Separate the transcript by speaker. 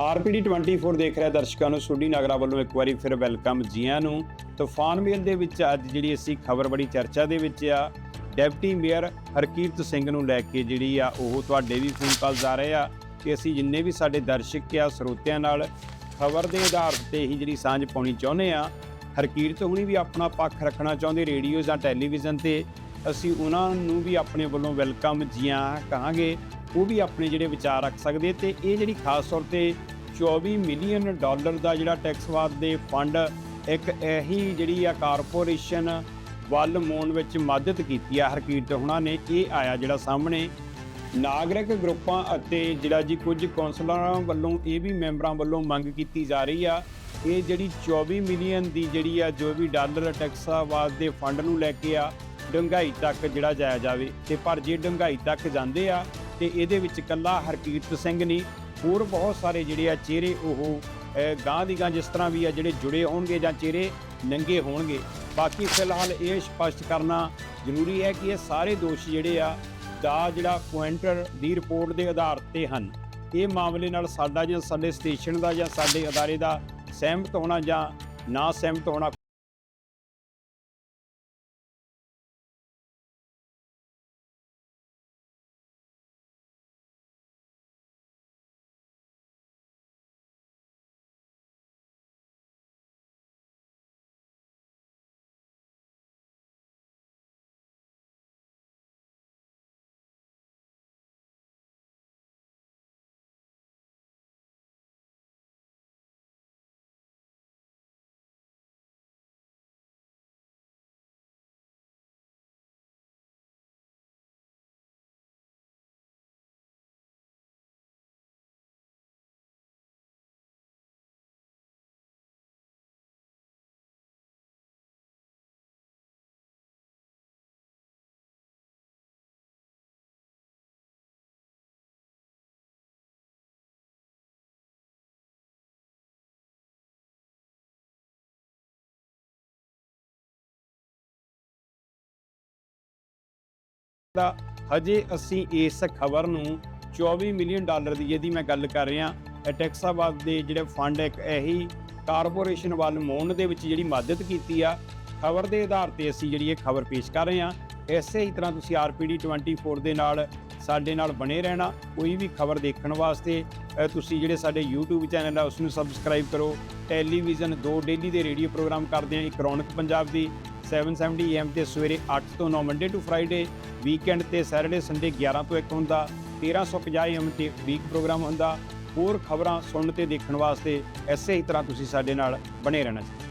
Speaker 1: RPD 24 ਦੇਖ ਰਿਹਾ ਦਰਸ਼ਕਾਂ ਨੂੰ। ਸੁਡੀ ਨਗਰਾ ਵੱਲੋਂ ਇੱਕ ਵਾਰੀ ਫਿਰ ਵੈਲਕਮ ਜੀਆਂ ਨੂੰ। ਤੂਫਾਨ ਮੇਲ ਦੇ ਵਿੱਚ ਅੱਜ ਜਿਹੜੀ ਅਸੀਂ ਖਬਰ ਬੜੀ ਚਰਚਾ ਦੇ ਵਿੱਚ ਆ, ਡਿਪਟੀ ਮੇਅਰ ਹਰਕੀਰਤ ਸਿੰਘ ਨੂੰ ਲੈ ਕੇ ਜਿਹੜੀ ਆ, ਉਹ ਤੁਹਾਡੇ ਵੀ ਫੋਨ ਕਾਲਸ ਆ ਰਹੇ ਆ ਕਿ ਅਸੀਂ ਜਿੰਨੇ ਵੀ ਸਾਡੇ ਦਰਸ਼ਕ ਆ, ਸਰੋਤਿਆਂ ਨਾਲ ਖਬਰ ਦੇ ਆਧਾਰ ਤੇ ਹੀ ਜਿਹੜੀ ਸਾਂਝ ਪਾਉਣੀ ਚਾਹੁੰਦੇ ਆ, ਹਰਕੀਰਤ ਹੁਣੀ ਵੀ ਆਪਣਾ ਪੱਖ ਰੱਖਣਾ ਚਾਹੁੰਦੇ ਰੇਡੀਓ ਜਾਂ ਟੈਲੀਵਿਜ਼ਨ ਤੇ, ਅਸੀਂ ਉਹਨਾਂ ਨੂੰ ਵੀ ਆਪਣੇ ਵੱਲੋਂ ਵੈਲਕਮ ਜੀਆਂ ਕਹਾਂਗੇ। ਉਹ ਵੀ ਆਪਣੇ ਜਿਹੜੇ ਵਿਚਾਰ ਰੱਖ ਸਕਦੇ ਤੇ ਇਹ ਜਿਹੜੀ ਖਾਸ ਤੌਰ ਤੇ 24 ਮਿਲੀਅਨ ਡਾਲਰ ਦਾ ਜਿਹੜਾ ਟੈਕਸਵਾਦ ਦੇ ਫੰਡ ਇੱਕ ਇਹੀ ਜਿਹੜੀ ਆ ਕਾਰਪੋਰੇਸ਼ਨ ਵੱਲ ਮੋਣ ਵਿੱਚ ਮਦਦ ਕੀਤੀ ਆ ਹਰਕੀਰਤ ਹੁਣਾਂ ਨੇ। ਇਹ ਆਇਆ ਜਿਹੜਾ ਸਾਹਮਣੇ। ਨਾਗਰਿਕ ਗਰੁੱਪਾਂ ਅਤੇ ਜਿਹੜਾ ਜੀ ਕੁਝ ਕੌਂਸਲਰਾਂ ਵੱਲੋਂ, ਇਹ ਵੀ ਮੈਂਬਰਾਂ ਵੱਲੋਂ ਮੰਗ ਕੀਤੀ ਜਾ ਰਹੀ ਆ। ਇਹ ਜਿਹੜੀ 24 ਮਿਲੀਅਨ ਦੀ ਜਿਹੜੀ ਆ ਜੋ ਵੀ ਡਾਲਰ ਟੈਕਸਾਵਾਦ ਦੇ ਫੰਡ ਨੂੰ ਲੈ ਕੇ ਆ ਡੰਗਾਈ ਤੱਕ ਜਿਹੜਾ ਜਾਇਆ ਜਾਵੇ। ਤੇ ਪਰ ਜੇ ਡੰਗਾਈ ਤੱਕ ਜਾਂਦੇ ਆ, ਤੇ ਇਹਦੇ ਵਿੱਚ ਕੱਲਾ ਹਰਕੀਰਤ ਸਿੰਘ ਨਹੀਂ ਹੋਰ ਬਹੁਤ ਸਾਰੇ ਜਿਹੜੇ ਆ ਚਿਹਰੇ ਉਹ ਅਹ, ਗਾਂਹ ਦੀ ਗਾਂ ਜਿਸ ਤਰ੍ਹਾਂ ਵੀ ਆ ਜਿਹੜੇ ਜੁੜੇ ਹੋਣਗੇ ਜਾਂ ਚਿਹਰੇ ਨੰਗੇ ਹੋਣਗੇ। ਬਾਕੀ ਫਿਲਹਾਲ ਇਹ ਸਪਸ਼ਟ ਕਰਨਾ ਜ਼ਰੂਰੀ ਹੈ ਕਿ ਇਹ ਸਾਰੇ ਦੋਸ਼ ਜਿਹੜੇ ਆ ਦਾ ਜਿਹੜਾ ਪੁਆਇੰਟਰ ਦੀ ਰਿਪੋਰਟ ਦੇ ਆਧਾਰ ਤੇ ਹਨ। ਇਹ ਮਾਮਲੇ ਨਾਲ ਸਾਡਾ ਜਾਂ ਸਾਡੇ ਸਟੇਸ਼ਨ ਦਾ ਜਾਂ ਸਾਡੇ ਅਦਾਰੇ ਦਾ ਸਹਿਮਤ ਹੋਣਾ ਜਾਂ ਨਾ ਸਹਿਮਤ ਹੋਣਾ ਦਾ ਹਜੇ ਅਸੀਂ ਇਸ ਖਬਰ ਨੂੰ 24 ਮਿਲੀਅਨ ਡਾਲਰ ਦੀ ਜਿਹਦੀ ਮੈਂ ਗੱਲ ਕਰ ਰਿਹਾ। ਟੈਕਸਾਬਾਦ ਦੇ ਜਿਹੜੇ ਫੰਡ ਇੱਕ ਇਹੀ ਕਾਰਪੋਰੇਸ਼ਨ ਵੱਲ ਮੋਨ ਦੇ ਵਿੱਚ ਜਿਹੜੀ ਮਦਦ ਕੀਤੀ ਆ, ਖਬਰ ਦੇ ਆਧਾਰ ਤੇ ਅਸੀਂ ਜਿਹੜੀ ਇਹ ਖਬਰ ਪੇਸ਼ ਕਰ ਰਹੇ ਹਾਂ। ਇਸੇ ਹੀ ਤਰ੍ਹਾਂ ਤੁਸੀਂ ਆਰਪੀਡੀ 24 ਦੇ ਨਾਲ ਸਾਡੇ ਨਾਲ ਬਣੇ ਰਹਿਣਾ, ਕੋਈ ਵੀ ਖਬਰ ਦੇਖਣ ਵਾਸਤੇ ਤੁਸੀਂ ਜਿਹੜੇ ਸਾਡੇ YouTube ਚੈਨਲ ਆ ਉਸ ਨੂੰ ਸਬਸਕ੍ਰਾਈਬ ਕਰੋ। ਟੈਲੀਵਿਜ਼ਨ ਦੋ ਡੇਲੀ ਦੇ ਰੇਡੀਓ ਪ੍ਰੋਗਰਾਮ ਕਰਦੇ ਹਾਂ, ਇੱਕ ਰੌਣਕ ਪੰਜਾਬ ਦੀ। 770 AM ਤੇ ਸਵੇਰੇ 8 ਤੋਂ 9 ਮੰਡੇ ਟੂ ਫਰਾਈਡੇ ਵੀਕਐਂਡ ਤੇ ਸੈਟਰਡੇ ਸੰਡੇ 11 ਤੋਂ 1 ਹੁੰਦਾ 1350 AM ਤੇ ਵੀਕ ਪ੍ਰੋਗਰਾਮ ਹੁੰਦਾ। ਹੋਰ ਖਬਰਾਂ ਸੁਣਨ ਤੇ ਦੇਖਣ ਵਾਸਤੇ ਐਸੇ ਹੀ ਤਰ੍ਹਾਂ ਤੁਸੀਂ ਸਾਡੇ ਨਾਲ ਬਣੇ ਰਹਿਣਾ ਜੀ।